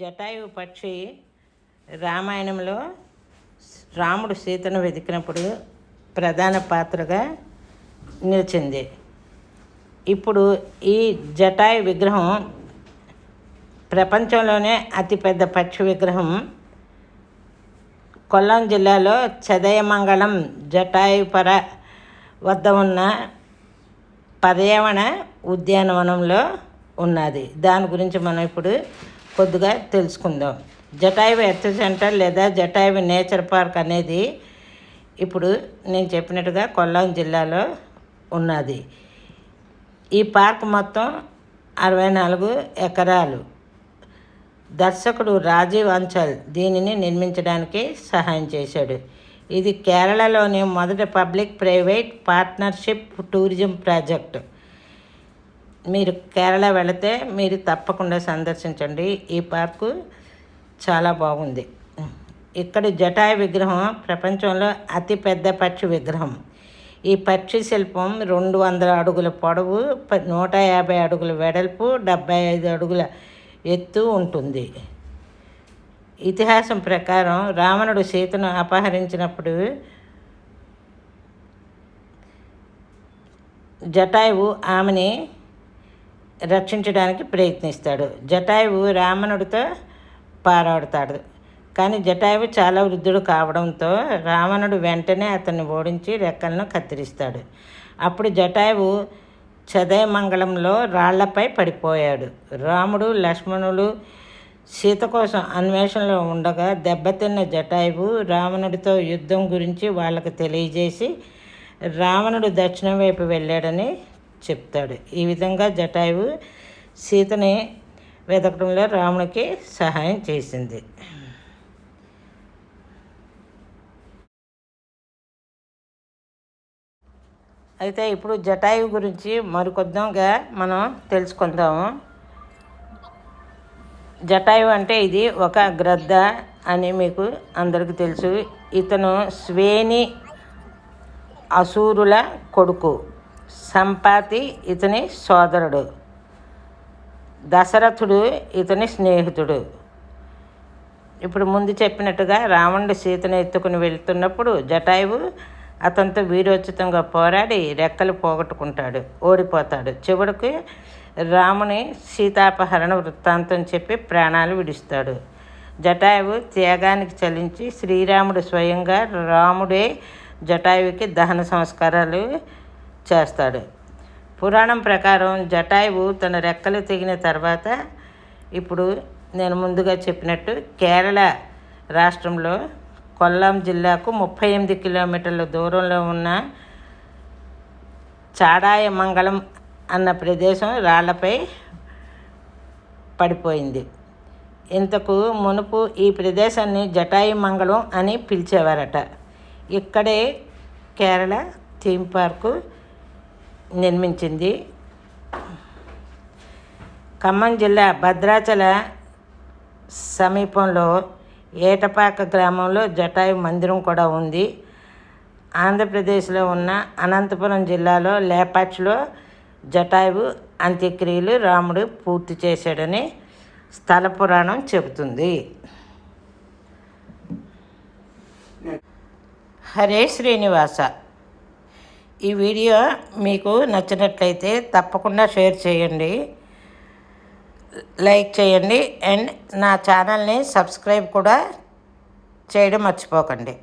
జటాయు పక్షి రామాయణంలో రాముడు సీతను వెతికినప్పుడు ప్రధాన పాత్రగా నిలిచింది. ఇప్పుడు ఈ జటాయు విగ్రహం ప్రపంచంలోనే అతిపెద్ద పక్షి విగ్రహం. కొల్లం జిల్లాలో చదయమంగళం జటాయుపర వద్ద ఉన్న పర్యావరణ ఉద్యానవనంలో ఉన్నది. దాని గురించి మనం ఇప్పుడు కొద్దిగా తెలుసుకుందాం. జటాయువు ఎర్త్ సెంటర్ లేదా జటాయు నేచర్ పార్క్ అనేది ఇప్పుడు నేను చెప్పినట్టుగా కొల్లం జిల్లాలో ఉన్నది. ఈ పార్క్ మొత్తం అరవై నాలుగు ఎకరాలు. దర్శకుడు రాజీవ్ అంచల్ దీనిని నిర్మించడానికి సహాయం చేశాడు. ఇది కేరళలోని మొదటి public private partnership tourism project. మీరు కేరళ వెళితే మీరు తప్పకుండా సందర్శించండి. ఈ పార్కు చాలా బాగుంది. ఇక్కడ జటాయు విగ్రహం ప్రపంచంలో అతిపెద్ద పక్షి విగ్రహం. ఈ పక్షి శిల్పం రెండు వందల అడుగుల పొడవు నూట యాభై అడుగుల వెడల్పు డెబ్బై ఐదు అడుగుల ఎత్తు ఉంటుంది. ఇతిహాసం ప్రకారం రావణుడు సీతను అపహరించినప్పుడు జటాయువు ఆమెని రక్షించడానికి ప్రయత్నిస్తాడు. జటాయువు రావణుడితో పారాడుతాడు. కానీ జటాయువు చాలా వృద్ధుడు కావడంతో రావణుడు వెంటనే అతన్ని ఓడించి రెక్కలను కత్తిరిస్తాడు. అప్పుడు జటాయువు చదయమంగళంలో రాళ్ళపై పడిపోయాడు. రాముడు లక్ష్మణులు సీత కోసం అన్వేషణలో ఉండగా దెబ్బతిన్న జటాయువు రావణుడితో యుద్ధం గురించి వాళ్ళకు తెలియజేసి రావణుడు దక్షిణం వైపు వెళ్ళాడని చెప్తాడు. ఈ విధంగా జటాయువు సీతని వెతకడంలో రామునికి సహాయం చేసింది. అయితే ఇప్పుడు జటాయువు గురించి మరికొద్దంగా మనం తెలుసుకుందాము జటాయువు అంటే ఇది ఒక గ్రద్ద అని మీకు అందరికీ తెలుసు. ఇతను స్వేని అసూరుల కొడుకు. సంపాతి ఇతని సోదరుడు. దశరథుడు ఇతని స్నేహితుడు. ఇప్పుడు ముందు చెప్పినట్టుగా రావణుడు సీతను ఎత్తుకుని వెళ్తున్నప్పుడు జటాయువు అతనితో వీరోచితంగా పోరాడి రెక్కలు పోగొట్టుకుంటాడు ఓడిపోతాడు. చివరికి రాముని సీతాపహరణ వృత్తాంతం చెప్పి ప్రాణాలు విడుస్తాడు. జటాయువు త్యాగానికి చలించి శ్రీరాముడు స్వయంగా రాముడే జటాయువుకి దహన సంస్కారాలు చేస్తాడు. పురాణం ప్రకారం జటాయువు తన రెక్కలు తెగిన తర్వాత ఇప్పుడు నేను ముందుగా చెప్పినట్టు కేరళ రాష్ట్రంలో కొల్లాం జిల్లాకు ముప్పై ఎనిమిది కిలోమీటర్ల దూరంలో ఉన్న చాడాయమంగళం అన్న ప్రదేశం రాళ్ళపై పడిపోయింది. ఇంతకు మునుపు ఈ ప్రదేశాన్ని జటాయి మంగళం అని పిలిచేవారట. ఇక్కడే కేరళ థీమ్ పార్కు నిర్మించింది. ఖమ్మం జిల్లా భద్రాచల సమీపంలో ఏటపాక గ్రామంలో జటాయు మందిరం కూడా ఉంది. ఆంధ్రప్రదేశ్లో ఉన్న అనంతపురం జిల్లాలో లేపాక్షిలో జటాయువు అంత్యక్రియలు రాముడు పూర్తి చేశాడని స్థల పురాణం చెబుతుంది. హరే శ్రీనివాస. ఈ వీడియో మీకు నచ్చినట్లయితే తప్పకుండా షేర్ చేయండి లైక్ చేయండి అండ్ నా ఛానల్ని సబ్స్క్రైబ్ కూడా చేయడం మర్చిపోకండి.